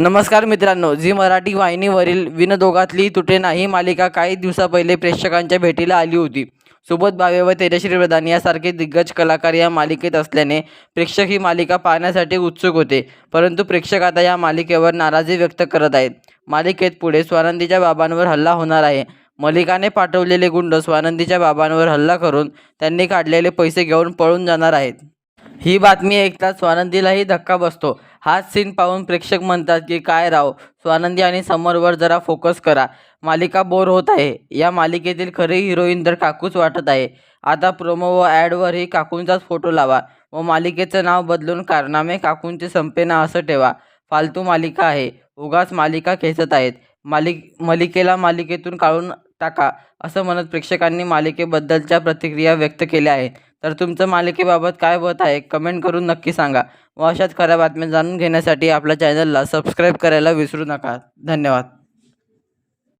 नमस्कार मित्रांनो झी मराठी वाहिनीवरील विनदोगातली तुटे नाही मालिका काही दिवसापहिले प्रेक्षकांच्या भेटीला आली होती. सुबोध भावे व तेजश्री प्रधान यासारखे दिग्गज कलाकार या मालिकेत असल्याने प्रेक्षक ही मालिका पाहण्यासाठी उत्सुक होते. परंतु प्रेक्षक आता या मालिकेवर नाराजी व्यक्त करत आहेत. मालिकेत पुढे स्वानंदीच्या बाबांवर हल्ला होणार आहे. मलिकाने पाठवलेले गुंड स्वानंदीच्या बाबांवर हल्ला करून त्यांनी काढलेले पैसे घेऊन पळून जाणार आहेत. ही बातमी ऐकताच स्वानंदीलाही धक्का बसतो. हाच सीन पाहून प्रेक्षक म्हणतात की काय राव स्वानंदी आणि समरवर जरा फोकस करा. मालिका बोर होत आहे. या मालिकेतील खरी हिरोईन तर काकूच वाटत आहे. आता प्रोमो व ॲडवरही काकूंचाच फोटो लावा व मालिकेचं नाव बदलून कारनामे काकूंचे संपेना असं ठेवा. फालतू मालिका आहे. उगाच मालिका खेचत आहेत. मालिक मालिकेला मालिकेतून काढून टाका असं म्हणत प्रेक्षकांनी मालिकेबद्दलच्या प्रतिक्रिया व्यक्त केल्या आहेत. तर तुमचं मालिकेबाबत काय मत आहे कमेंट करून नक्की सांगा. व अशाच खऱ्या बातम्या जाणून घेण्यासाठी आपल्या चॅनलला सबस्क्राईब करायला विसरू नका. धन्यवाद.